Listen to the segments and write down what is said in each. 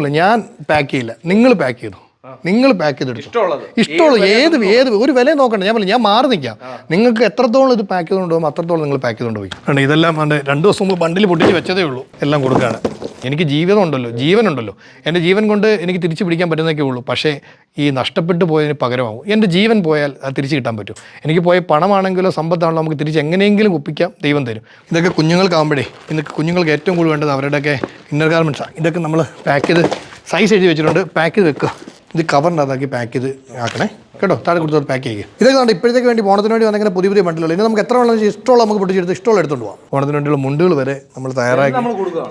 പറയും ഞാൻ പാക്ക് ചെയ്യില്ല. നിങ്ങൾ പാക്ക് ചെയ്തു? നിങ്ങൾ പാക്ക് ചെയ്തെടുത്തു ഇഷ്ടമുള്ളത്. ഇഷ്ടമുള്ള ഏത് ഏത് ഒരു വില നോക്കണ്ട. ഞാൻ പറഞ്ഞു ഞാൻ മാറി നിൽക്കാം നിങ്ങൾക്ക് എത്രത്തോളം ഇത് പാക്ക് ചെയ്തുകൊണ്ട് പോകും അത്രത്തോളം നിങ്ങൾ പാക്ക് ചെയ്തുകൊണ്ട് പോയി. കണ്ടോ ഇതെല്ലാം രണ്ട് ദിവസം മുമ്പ് ബണ്ടിൽ പൊട്ടിച്ച് വെച്ചതേ ഉള്ളൂ. എല്ലാം കൊടുക്കുകയാണ് എനിക്ക് ജീവിതം ഉണ്ടല്ലോ ജീവനുണ്ടല്ലോ. എന്റെ ജീവൻ കൊണ്ട് എനിക്ക് തിരിച്ചു പിടിക്കാൻ പറ്റുന്നതൊക്കെ ഉള്ളൂ. പക്ഷേ ഈ നഷ്ടപ്പെട്ടു പോയതിന് പകരമാവും. എന്റെ ജീവൻ പോയാൽ അത് തിരിച്ചു കിട്ടാൻ പറ്റും. എനിക്ക് പോയ പണമാണെങ്കിലോ സമ്പത്താണല്ലോ നമുക്ക് തിരിച്ച് എങ്ങനെയെങ്കിലും ഒപ്പിക്കാം ദൈവം തരും. ഇതൊക്കെ കുഞ്ഞുങ്ങൾക്കാകുമ്പോഴേ ഇന്നൊക്കെ കുഞ്ഞുങ്ങൾക്ക് ഏറ്റവും കൂടുതൽ വേണ്ടത് അവരുടെയൊക്കെ ഇന്നർ ഗാർമെന്റ്സാണ് ഇതൊക്കെ നമ്മൾ പാക്ക് ചെയ്ത് സൈസ് എഴുതി വെച്ചിട്ടുണ്ട്. പാക്ക് ചെയ്ത് വെക്കുക. ഇത് കവറിന്റെ അതാക്കി പാക്ക് ചെയ്ത് ആക്കണേ. കേട്ടോ താഴെ കൊടുത്ത് പാക്ക് ചെയ്യുക ഇതൊക്കെ നമ്മുടെ ഇപ്പോഴത്തേക്ക് വേണ്ടി ഓണത്തിന് വേണ്ടി വന്നിങ്ങനെ പുതിയ പുതിയ മണ്ടലുകൾ. ഇനി നമുക്ക് എത്ര വേണം ഇഷ്ടമുള്ള നമുക്ക് പിടിച്ചെടുത്ത് ഇഷ്ടമുള്ള എടുത്തുകൊണ്ട് പോകാം ഓണത്തിന് വേണ്ടിയുള്ള മുണ്ടുകൾ വരെ നമ്മൾ തയ്യാറാക്കി.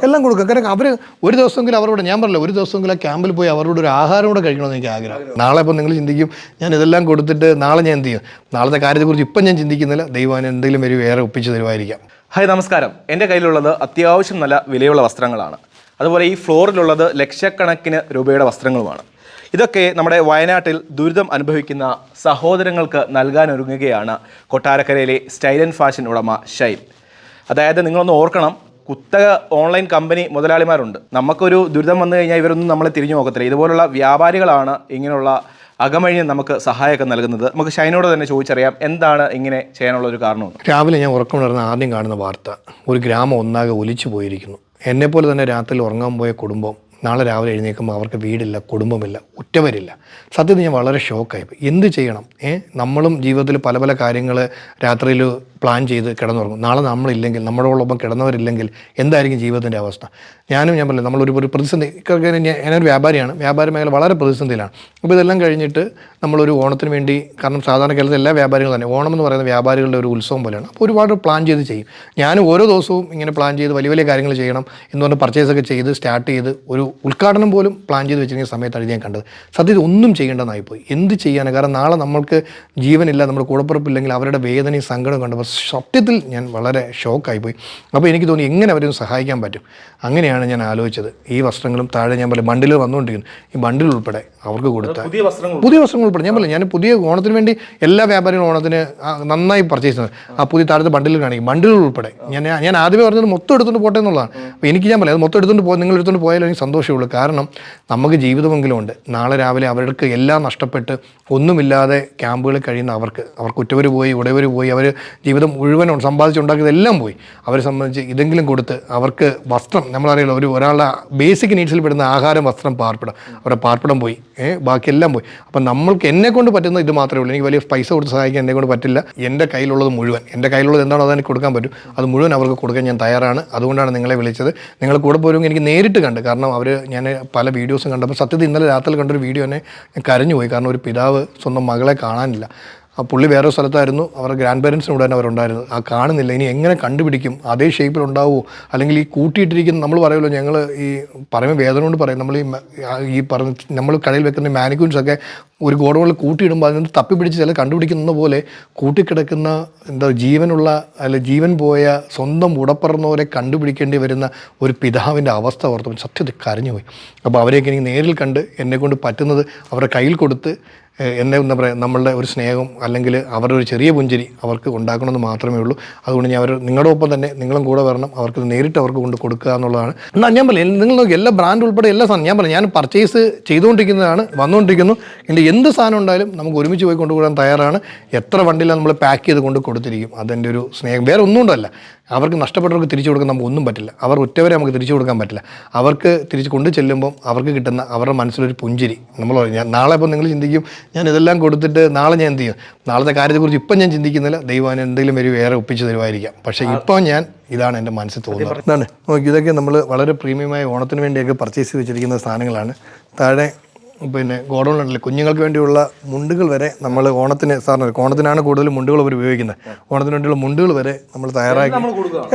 എല്ലാം കൊടുക്കുക. കാരണം അവർ ഒരു ദിവസമെങ്കിലും അവരോട് ഞാൻ പറഞ്ഞില്ല ഒരു ദിവസമെങ്കിലും ആ ക്യാമ്പിൽ പോയി അവരോട് ഒരു ആഹാരം കൂടെ കഴിക്കണമെന്ന് എനിക്ക് ആഗ്രഹം. നാളെ ഇപ്പോൾ നിങ്ങൾ ചിന്തിക്കും ഞാൻ ഇതെല്ലാം കൊടുത്തിട്ട് നാളെ ഞാൻ എന്ത് ചെയ്യും? നാളത്തെ കാര്യത്തെക്കുറിച്ച് ഇപ്പം ഞാൻ ചിന്തിക്കുന്നില്ല. ദൈവം എന്തെങ്കിലും ഒരു വേറെ ഒപ്പിച്ച് തരുമായിരിക്കാം. ഹായ് നമസ്കാരം. എന്റെ കയ്യിലുള്ളത് അത്യാവശ്യം നല്ല വിലയുള്ള വസ്ത്രങ്ങളാണ്. അതുപോലെ ഈ ഫ്ലോറിലുള്ളത് ലക്ഷക്കണക്കിന് രൂപയുടെ വസ്ത്രങ്ങളുമാണ്. ഇതൊക്കെ നമ്മുടെ വയനാട്ടിൽ ദുരിതം അനുഭവിക്കുന്ന സഹോദരങ്ങൾക്ക് നൽകാനൊരുങ്ങുകയാണ് കൊട്ടാരക്കരയിലെ സ്റ്റൈൽ ആൻഡ് ഫാഷൻ ഉടമ ഷൈൻ. അതായത് നിങ്ങളൊന്ന് ഓർക്കണം കുത്തക ഓൺലൈൻ കമ്പനി മുതലാളിമാരുണ്ട്. നമുക്കൊരു ദുരിതം വന്നു കഴിഞ്ഞാൽ ഇവരൊന്നും നമ്മളെ തിരിഞ്ഞു നോക്കത്തില്ല. ഇതുപോലുള്ള വ്യാപാരികളാണ് ഇങ്ങനെയുള്ള അകമഴിഞ്ഞ് നമുക്ക് സഹായമൊക്കെ നൽകുന്നത്. നമുക്ക് ഷൈനോട് തന്നെ ചോദിച്ചറിയാം എന്താണ് ഇങ്ങനെ ചെയ്യാനുള്ള ഒരു കാരണം രാവിലെ ഞാൻ ഉറക്കമുണർന്ന് ആദ്യം കാണുന്ന വാർത്ത ഒരു ഗ്രാമം ഒന്നാകെ ഒലിച്ചു പോയിരിക്കുന്നു. എന്നെപ്പോലെ തന്നെ രാത്രിയിൽ ഉറങ്ങാൻ പോയ കുടുംബം നാളെ രാവിലെ എഴുന്നേൽക്കുമ്പോൾ അവർക്ക് വീടില്ല കുടുംബമില്ല ഉറ്റവരില്ല. സത്യത്തിൽ ഞാൻ വളരെ ഷോക്കായി എന്ത് ചെയ്യണം? ഏ? നമ്മളും ജീവിതത്തിൽ പല പല കാര്യങ്ങൾ രാത്രിയിൽ പ്ലാൻ ചെയ്ത് കിടന്നുറങ്ങും. നാളെ നമ്മളില്ലെങ്കിൽ നമ്മളോടൊപ്പം കിടന്നവരില്ലെങ്കിൽ എന്തായിരിക്കും ജീവിതത്തിന്റെ അവസ്ഥ? ഞാനും ഞാൻ പറഞ്ഞു നമ്മളൊരു ഒരു പ്രതിസന്ധി ഞാനൊരു വ്യാപാരിയാണ്. വ്യാപാര മേഖല വളരെ പ്രതിസന്ധിയിലാണ്. അപ്പോൾ ഇതെല്ലാം കഴിഞ്ഞിട്ട് നമ്മളൊരു ഓണത്തിന് വേണ്ടി കാരണം സാധാരണ കേരളത്തിൽ എല്ലാ വ്യാപാരികളും തന്നെ ഓണം എന്ന് പറയുന്ന വ്യാപാരികളുടെ ഒരു ഉത്സവം പോലെയാണ്. അപ്പോൾ ഒരുപാട് പ്ലാൻ ചെയ്ത് ചെയ്യും. ഞാൻ ഓരോ ദിവസവും ഇങ്ങനെ പ്ലാൻ ചെയ്ത് വലിയ വലിയ കാര്യങ്ങൾ ചെയ്യണം എന്ന് പറഞ്ഞ് പർച്ചേസ് ഒക്കെ ചെയ്ത് സ്റ്റാർട്ട് ചെയ്ത് ഒരു ഉദ്ഘാടനം പോലും പ്ലാൻ ചെയ്ത് വെച്ചിരിക്കുന്ന സമയത്താണ് ഞാൻ കണ്ടത്. സത്യത്തിൽ ഒന്നും ചെയ്യേണ്ടതായിപ്പോയി എന്ത് ചെയ്യാനാണ്? കാരണം നാളെ നമ്മൾക്ക് ജീവനില്ല നമ്മുടെ കൂടപ്പുറപ്പില്ലെങ്കിൽ അവരുടെ വേദനയും സങ്കടവും കണ്ടപ്പോൾ സത്യത്തിൽ ഞാൻ വളരെ ഷോക്കായിപ്പോയി അപ്പോൾ എനിക്ക് തോന്നി എങ്ങനെ അവരെ സഹായിക്കാൻ പറ്റും? അങ്ങനെയാണ് ഞാൻ ആലോചിച്ചത്. ഈ വസ്ത്രങ്ങളും താഴെ ഞാൻ പറയും ബണ്ടിൽ വന്നുകൊണ്ടിരിക്കുന്നു. ഈ ബണ്ടിൽ ഉൾപ്പെടെ അവർക്ക് കൊടുത്താൽ പുതിയ വസ്ത്രങ്ങൾ പുതിയ വസ്ത്രങ്ങൾ ഉൾപ്പെടെ. ഞാൻ പറയും ഞാൻ പുതിയ ഓണത്തിന് വേണ്ടി എല്ലാ വ്യാപാരികളും ഓണത്തിന് നന്നായി പർച്ചേസ് ചെയ്യുന്നത്. ആ പുതിയ താഴത്തെ ബണ്ടിൽ കാണിക്കും. ബണ്ടിൽ ഉൾപ്പെടെ. ഞാൻ ഞാൻ ആദ്യമേ പറഞ്ഞത് മൊത്തം എടുത്തുകൊണ്ട് പോട്ടെ എന്നുള്ളതാണ്. അപ്പോൾ എനിക്ക് ഞാൻ പറയാം അത് മൊത്തം എടുത്തുകൊണ്ട് പോയി നിങ്ങൾ എടുത്തുകൊണ്ട് പോയാലും എനിക്ക് സന്തോഷമുള്ളൂ കാരണം നമുക്ക് ജീവിതമെങ്കിലും ഉണ്ട്. നാളെ രാവിലെ അവർക്ക് എല്ലാം നഷ്ടപ്പെട്ട് ഒന്നുമില്ലാതെ ക്യാമ്പുകളിൽ കഴിയുന്ന അവർക്ക് അവർക്ക് ഉറ്റവർ പോയി ഉടയവർ പോയി അവർ ജീവിതം മുഴുവൻ സമ്പാദിച്ചുണ്ടാക്കിയതെല്ലാം പോയി. അവരെ സംബന്ധിച്ച് ഇതെങ്കിലും കൊടുത്ത് അവർക്ക് വസ്ത്രം നമ്മളറിയാലോ ഒരു ഒരാളുടെ ബേസിക് നീഡ്സിൽ പെടുന്ന ആഹാരം വസ്ത്രം പാർപ്പിടം. അവരുടെ പാർപ്പിടം പോയി. ഏഹ് ബാക്കിയെല്ലാം പോയി. അപ്പം നമ്മൾക്ക് എന്നെ കൊണ്ട് പറ്റുന്ന ഇത് മാത്രമേ ഉള്ളൂ. എനിക്ക് വലിയ പൈസ കൊടുത്ത് സഹായിക്കാൻ എന്നെ കൊണ്ട് പറ്റില്ല. എന്റെ കയ്യിലുള്ളത് മുഴുവൻ. എന്റെ കയ്യിലുള്ളത് എന്താണോ അതെനിക്ക് കൊടുക്കാൻ പറ്റും. അത് മുഴുവൻ അവർക്ക് കൊടുക്കാൻ ഞാൻ തയ്യാറാണ്. അതുകൊണ്ടാണ് നിങ്ങളെ വിളിച്ചത്. നിങ്ങൾ കൂടെ പോരുമെങ്കിൽ എനിക്ക് നേരിട്ട് കണ്ട്. കാരണം അവർ ഞാൻ പല വീഡിയോസും കണ്ടപ്പോൾ സത്യത്തിൽ ഇന്നലെ രാത്രി കണ്ടൊരു വീഡിയോ എന്നെ ഞാൻ കരഞ്ഞു പോയി കാരണം ഒരു പിതാവ് സ്വന്തം മകളെ കാണാനില്ല. ആ പുള്ളി വേറെ സ്ഥലത്തായിരുന്നു. അവരുടെ ഗ്രാൻഡ് പേരൻസിന് തന്നെ അവരുണ്ടായിരുന്നു. ആ കാണുന്നില്ല. ഇനി എങ്ങനെ കണ്ടുപിടിക്കും? അതേ ഷേപ്പിൽ ഉണ്ടാവുമോ അല്ലെങ്കിൽ ഈ കൂട്ടിയിട്ടിരിക്കുന്ന നമ്മൾ പറയുമല്ലോ ഞങ്ങൾ ഈ പറയുമ്പോൾ വേദന കൊണ്ട് പറയും നമ്മൾ ഈ ഈ പറഞ്ഞ നമ്മൾ കടയിൽ വെക്കുന്ന മാനിക്യൂൻസ് ഒക്കെ ഒരു ഗോഡൗണിൽ കൂട്ടിയിടുമ്പോൾ അതിന് തപ്പിപ്പിടിച്ച് ചില കണ്ടുപിടിക്കുന്ന പോലെ കൂട്ടിക്കിടക്കുന്ന എന്താ ജീവനുള്ള അല്ല ജീവൻ പോയ സ്വന്തം ഉടപ്പറന്നവരെ കണ്ടുപിടിക്കേണ്ടി വരുന്ന ഒരു പിതാവിന്റെ അവസ്ഥ ഓർത്തപ്പോൾ സത്യത്തിൽ കരഞ്ഞുപോയി. അപ്പോൾ അവരെയൊക്കെ എനിക്ക് നേരിൽ കണ്ട് എന്നെക്കൊണ്ട് പറ്റുന്നത് അവരുടെ കയ്യിൽ കൊടുത്ത് എന്നെ എന്താ പറയുക നമ്മളുടെ ഒരു സ്നേഹം അല്ലെങ്കിൽ അവരുടെ ഒരു ചെറിയ പുഞ്ചിരി അവർക്ക് ഉണ്ടാക്കണമെന്ന് മാത്രമേ ഉള്ളൂ. അതുകൊണ്ട് ഞാൻ അവർ നിങ്ങളുടെ ഒപ്പം തന്നെ നിങ്ങളും കൂടെ വരണം അവർക്ക് നേരിട്ട് അവർക്ക് കൊണ്ട് കൊടുക്കുക എന്നുള്ളതാണ്. എന്നാൽ ഞാൻ പറയാം നിങ്ങൾ എല്ലാ ബ്രാൻഡ് ഉൾപ്പെടെ എല്ലാ സാധനം ഞാൻ പറയാം ഞാൻ പർച്ചേസ് ചെയ്തുകൊണ്ടിരിക്കുന്നതാണ് വന്നുകൊണ്ടിരിക്കുന്നു. എന്റെ എന്ത് സാധനം ഉണ്ടായാലും നമുക്ക് ഒരുമിച്ച് പോയി കൊണ്ടുപോകാൻ തയ്യാറാണ്. എത്ര വണ്ടിയിലാണ് നമ്മൾ പാക്ക് ചെയ്ത് കൊണ്ട് കൊടുത്തിരിക്കും. അതെന്റെ ഒരു സ്നേഹം. വേറെ ഒന്നും കൊണ്ടല്ല. അവർക്ക് നഷ്ടപ്പെട്ടവർക്ക് തിരിച്ചു കൊടുക്കാൻ നമുക്ക് ഒന്നും പറ്റില്ല. അവർ ഒറ്റവരെ നമുക്ക് തിരിച്ചു കൊടുക്കാൻ പറ്റില്ല. അവർക്ക് തിരിച്ച് കൊണ്ടു ചെല്ലുമ്പം അവർക്ക് കിട്ടുന്ന അവരുടെ മനസ്സിലൊരു പുഞ്ചിരി. നമ്മൾ നാളെ ഇപ്പോൾ നിങ്ങൾ ചിന്തിക്കും ഞാൻ ഇതെല്ലാം കൊടുത്തിട്ട് നാളെ ഞാൻ എന്ത് ചെയ്യും? നാളത്തെ കാര്യത്തെക്കുറിച്ച് ഇപ്പം ഞാൻ ചിന്തിക്കുന്നില്ല. ദൈവം എന്തെങ്കിലും ഒരു വേറെ ഒപ്പിച്ച് തരുമായിരിക്കാം. പക്ഷേ ഇപ്പോൾ ഞാൻ ഇതാണ് എന്റെ മനസ്സിൽ തോന്നുന്നത്. ഇതാണ്. നോക്കി ഇതൊക്കെ നമ്മൾ വളരെ പ്രീമിയമായ ഓണത്തിന് വേണ്ടിയൊക്കെ പർച്ചേസ് ചെയ്ത് വെച്ചിരിക്കുന്ന സാധനങ്ങളാണ്. താഴെ പിന്നെ ഗോഡൗണിലുണ്ടല്ലോ കുഞ്ഞുങ്ങൾക്ക് വേണ്ടിയുള്ള മുണ്ടുകൾ വരെ നമ്മൾ ഓണത്തിന് സാറിന് ഓണത്തിനാണ് കൂടുതൽ മുണ്ടുകൾ അവർ ഉപയോഗിക്കുന്നത്. ഓണത്തിന് വേണ്ടിയുള്ള മുണ്ടുകൾ വരെ നമ്മൾ തയ്യാറാക്കി.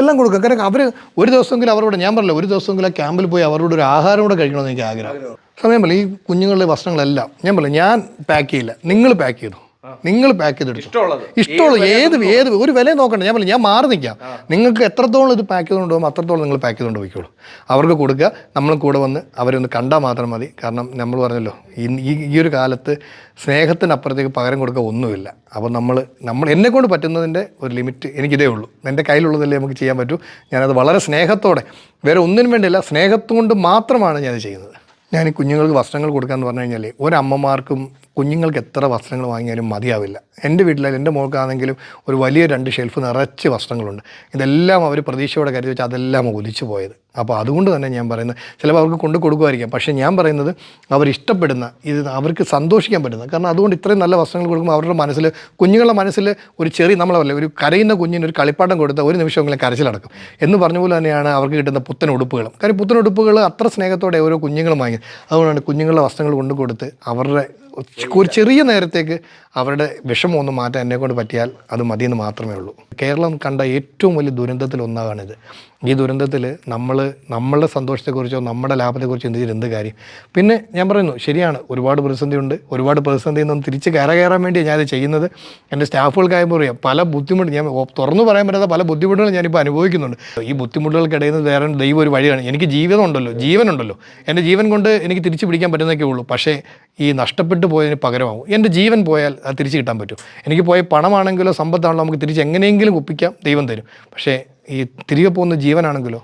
എല്ലാം കൊടുക്കുക. കാരണം അവർ ഒരു ദിവസമെങ്കിലും അവരോട് ഞാൻ പറഞ്ഞില്ല ഒരു ദിവസമെങ്കിലും ആ ക്യാമ്പിൽ പോയി അവരോട് ഒരു ആഹാരം കൂടെ കഴിക്കണമെന്ന് എനിക്ക് ആഗ്രഹം. സമയം പറയും ഈ കുഞ്ഞുങ്ങളുടെ വസ്ത്രങ്ങളെല്ലാം ഞാൻ പറഞ്ഞു ഞാൻ പാക്ക് ചെയ്യില്ല. നിങ്ങൾ പാക്ക് ചെയ്തു? നിങ്ങൾ പാക്ക് ചെയ്തെടുത്തു. ഇഷ്ടമുള്ള ഏത് ഏത് ഒരു വില നോക്കണ്ട. ഞാൻ പറഞ്ഞു ഞാൻ മാറി നിൽക്കാം നിങ്ങൾക്ക് എത്രത്തോളം ഇത് പാക്ക് ചെയ്തുകൊണ്ട് പോകുമ്പോൾ അത്രത്തോളം നിങ്ങൾ പാക്ക് ചെയ്തുകൊണ്ട് പോയിക്കോളൂ. അവർക്ക് കൊടുക്കുക. നമ്മൾ കൂടെ വന്ന് അവരൊന്ന് കണ്ടാൽ മാത്രം മതി. കാരണം നമ്മൾ പറഞ്ഞല്ലോ ഈ- ഈ ഒരു കാലത്ത് സ്നേഹത്തിനപ്പുറത്തേക്ക് പകരം കൊടുക്കുക ഒന്നുമില്ല. അപ്പോൾ നമ്മൾ നമ്മൾ എന്നെ കൊണ്ട് പറ്റുന്നതിന്റെ ഒരു ലിമിറ്റ് എനിക്കിതേ ഉള്ളൂ. എന്റെ കയ്യിലുള്ളതല്ലേ നമുക്ക് ചെയ്യാൻ പറ്റൂ. ഞാനത് വളരെ സ്നേഹത്തോടെ വേറെ ഒന്നിനും വേണ്ടിയല്ല സ്നേഹത്തുകൊണ്ട് മാത്രമാണ് ഞാനത് ചെയ്യുന്നത്. ഞാൻ ഈ കുഞ്ഞുങ്ങൾക്ക് വസ്ത്രങ്ങൾ കൊടുക്കാന്ന് പറഞ്ഞു കഴിഞ്ഞാൽ ഒരമ്മമാർക്കും കുഞ്ഞുങ്ങൾക്ക് എത്ര വസ്ത്രങ്ങൾ വാങ്ങിയാലും മതിയാവില്ല. എന്റെ വീട്ടിലായാലും എന്റെ മോൾക്കാണെങ്കിലും ഒരു വലിയ രണ്ട് ഷെൽഫ് നിറച്ച് വസ്ത്രങ്ങളുണ്ട്. ഇതെല്ലാം അവർ പ്രതീക്ഷയോടെ കരുതി വെച്ചാൽ അതെല്ലാം ഒലിച്ചു പോയത്. അപ്പോൾ അതുകൊണ്ട് തന്നെ ഞാൻ പറയുന്നത് ചിലപ്പോൾ അവർക്ക് കൊണ്ടു കൊടുക്കുമായിരിക്കാം. പക്ഷേ ഞാൻ പറയുന്നത് അവർ ഇഷ്ടപ്പെടുന്ന ഇത് അവർക്ക് സന്തോഷിക്കാൻ പറ്റുന്ന കാരണം അതുകൊണ്ട് ഇത്രയും നല്ല വസ്ത്രങ്ങൾ കൊടുക്കുമ്പോൾ അവരുടെ മനസ്സിൽ കുഞ്ഞുങ്ങളുടെ മനസ്സിൽ ഒരു ചെറിയ നമ്മളല്ലേ ഒരു കരയുന്ന കുഞ്ഞിന് ഒരു കളിപ്പാട്ടം കൊടുത്ത ഒരു നിമിഷമെങ്കിലും കരച്ചിലടക്കും എന്ന് പറഞ്ഞ പോലെ തന്നെയാണ് അവർക്ക് കിട്ടുന്ന പുത്തൻ ഉടുപ്പുകളും. കാര്യം പുത്തൻ ഉടുപ്പുകൾ അത്ര സ്നേഹത്തോടെ ഓരോ കുഞ്ഞുങ്ങളും വാങ്ങി. അതുകൊണ്ടാണ് കുഞ്ഞുങ്ങളുടെ വസ്ത്രങ്ങൾ കൊണ്ടു കൊടുത്ത് അവരുടെ ഒരു ചെറിയ നേരത്തേക്ക് അവരുടെ വിഷമം ഒന്ന് മാറ്റാൻ എന്നെ കൊണ്ട് പറ്റിയാൽ അത് മതിയെന്ന് മാത്രമേ ഉള്ളൂ. കേരളം കണ്ട ഏറ്റവും വലിയ ദുരന്തത്തിൽ ഒന്നാണിത്. ഈ ദുരന്തത്തിൽ നമ്മൾ നമ്മളുടെ സന്തോഷത്തെക്കുറിച്ചോ നമ്മുടെ ലാഭത്തെക്കുറിച്ചോ എന്ത് ചെയ്തിട്ട് എന്ത് കാര്യം? പിന്നെ ഞാൻ പറയുന്നു ശരിയാണ് ഒരുപാട് പ്രതിസന്ധിയുണ്ട്. ഒരുപാട് പ്രതിസന്ധിയിൽ നിന്നും തിരിച്ച് കയറ കയറാൻ വേണ്ടിയാണ് ഞാനത് ചെയ്യുന്നത് എന്റെ സ്റ്റാഫുകൾക്കായപ്പോൾ അറിയാം. പല ബുദ്ധിമുട്ട് ഞാൻ തുറന്നു പറയാൻ പറ്റാത്ത പല ബുദ്ധിമുട്ടുകളും ഞാനിപ്പോൾ അനുഭവിക്കുന്നുണ്ട്. ഈ ബുദ്ധിമുട്ടുകൾക്കിടയിൽ നിന്ന് വേറെ ദൈവം ഒരു വഴിയാണ്. എനിക്ക് ജീവിതം ഉണ്ടല്ലോ ജീവനുണ്ടല്ലോ. എന്റെ ജീവൻ കൊണ്ട് എനിക്ക് തിരിച്ചു പിടിക്കാൻ പറ്റുന്നതൊക്കെ ഉള്ളൂ. പക്ഷേ ഈ നഷ്ടപ്പെട്ടു പോയതിന് പകരമാവും. എന്റെ ജീവൻ പോയാൽ അത് തിരിച്ച് കിട്ടാൻ പറ്റും. എനിക്ക് പോയ പണമാണെങ്കിലോ സമ്പത്താണല്ലോ നമുക്ക് തിരിച്ച് എങ്ങനെയെങ്കിലും ഒപ്പിക്കാം ദൈവം തരും. പക്ഷേ ഈ തിരികെ പോകുന്ന ജീവനാണെങ്കിലോ